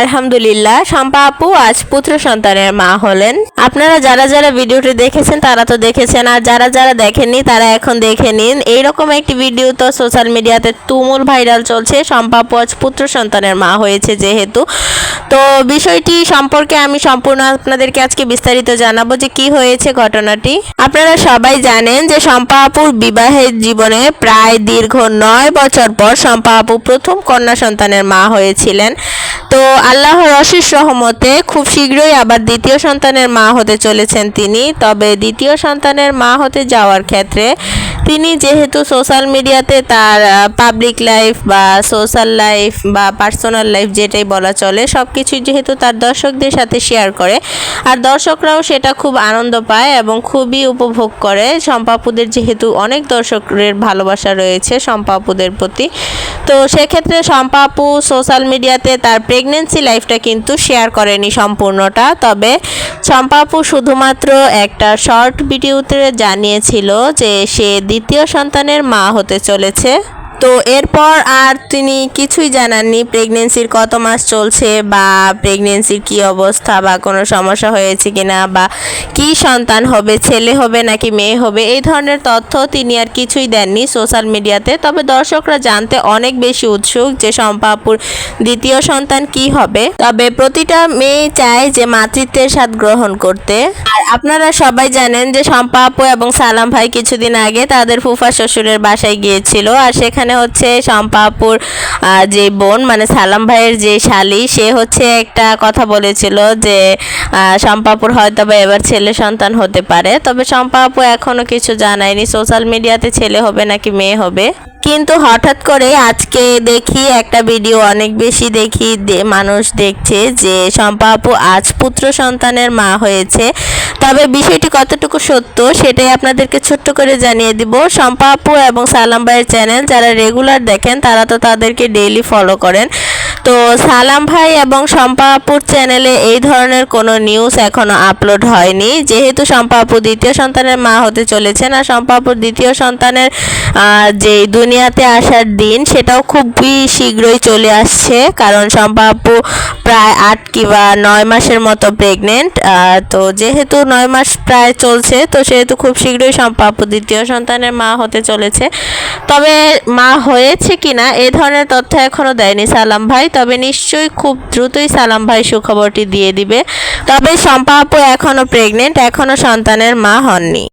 আলহামদুলিল্লাহ, শম্পা আপু আজ পুত্র সন্তানের মা হলেন। আপনারা যারা যারা ভিডিওটি দেখেছেন, তারা তো দেখেছেন, আর যারা যারা দেখেননি, তারা এখন দেখে নিন। এইরকম একটি ভিডিও তো সোশ্যাল মিডিয়াতে তুমুল ভাইরাল চলছে। শম্পা আপু আজ পুত্র সন্তানের মা হয়েছে যেহেতু। তো বিষয়টি সম্পর্কে আমি সম্পূর্ণ আপনাদেরকে আজকে বিস্তারিত জানাব যে কি হয়েছে ঘটনাটি। আপনারা সবাই জানেন যে শম্পা আপুর বিবাহের জীবনে প্রায় দীর্ঘ নয় বছর পর শম্পা আপু প্রথম কন্যা সন্তানের মা হয়েছিলেন। তো আল্লাহর অশেষ সহমতে খুব শীঘ্রই আবার দ্বিতীয় সন্তানের মা হতে চলেছেন তিনি। তবে দ্বিতীয় সন্তানের মা হতে যাওয়ার ক্ষেত্রে তিনি যেহেতু সোশ্যাল মিডিয়াতে তার পাবলিক লাইফ বা সোশ্যাল লাইফ বা পার্সোনাল লাইফ যেটাই বলা চলে সব কিছুই যেহেতু তার দর্শকদের সাথে শেয়ার করে, আর দর্শকরাও সেটা খুব আনন্দ পায় এবং খুবই উপভোগ করে। শম্পাপুদের যেহেতু অনেক দর্শকের ভালোবাসা রয়েছে শম্পাপুদের প্রতি। তো সেক্ষেত্রে শম্পা আপু সোশ্যাল মিডিয়াতে তার প্রেগনেন্সি লাইফটা কিন্তু শেয়ার করেনি সম্পূর্ণটা। তবে শম্পা আপু শুধুমাত্র একটা শর্ট ভিডিওতে জানিয়েছিল যে সে দ্বিতীয় সন্তানের মা হতে চলেছে। তো এরপর আর তিনি কিছুই জানাননি। প্রেগনেন্সির কত মাস চলছে বা প্রেগনেন্সির কি অবস্থা বা কোনো সমস্যা হয়েছে কিনা বা কি সন্তান হবে, ছেলে হবে নাকি মেয়ে হবে, এই ধরনের তথ্য তিনি আর কিছুই দেননি সোশ্যাল মিডিয়াতে। তবে দর্শকরা জানতে অনেক বেশি উৎসুক যে শম্পাপুর দ্বিতীয় সন্তান কি হবে। তবে প্রতিটা মেয়ে চায় যে মাতৃত্বের স্বাদ গ্রহণ করতে। আর আপনারা সবাই জানেন যে শম্পা আপু এবং সালাম ভাই কিছুদিন আগে তাদের ফুফা শ্বশুরের বাসায় গিয়েছিল আর সেখানে হচ্ছে শম্পাপুর যে বোন মানে সালাম ভাইয়ের যে শালি, সে হচ্ছে একটা কথা বলেছিল যে শম্পাপুর শম্পা হয়তো বা এবার ছেলে সন্তান হতে পারে। তবে শম্পা আপু এখনও কিছু জানায়নি। সোশ্যাল মিডিয়াতে ছেলে হবে নাকি মেয়ে হবে? কিন্তু হঠাৎ করে আজকে দেখি একটা ভিডিও, অনেক বেশি দেখি মানুষ দেখছে যে শম্পা আপু আজ পুত্র সন্তানের মা হয়েছে। তবে বিষয়টি কতটুকু সত্য সেটাই আপনাদেরকে ছোট্ট করে জানিয়ে দিব। শম্পা আপু এবং সালাম ভাইয়ের চ্যানেল যারা রেগুলার দেখেন, তারা তো তাদেরকে ডেইলি ফলো করেন। তো সালাম ভাই এবং শম্পা আপুর চ্যানেলে এই ধরনের কোনো নিউজ এখনও আপলোড হয়নি। যেহেতু শম্পা আপু দ্বিতীয় সন্তানের মা হতে চলেছেন আর শম্পা আপুর দ্বিতীয় সন্তানের যে দুনিয়াতে আসার দিন সেটাও খুবই শীঘ্রই চলে আসছে কারণ শম্পা আপু প্রায় আট কিংবা নয় মাসের মতো প্রেগনেন্ট তো যেহেতু নয় মাস প্রায় চলছে, তো সেহেতু খুব শীঘ্রই শম্পা আপু দ্বিতীয় সন্তানের মা হতে চলেছে। তবে মা হয়েছে কিনা এ ধরনের তথ্য এখনও দেয়নি সালাম ভাই তবে নিশ্চয়ই খুব দ্রুতই সালাম ভাই সুখবরটি দিয়ে দিবে। তবে শম্পা আপু এখনও প্রেগনেন্ট এখনও সন্তানের মা হননি।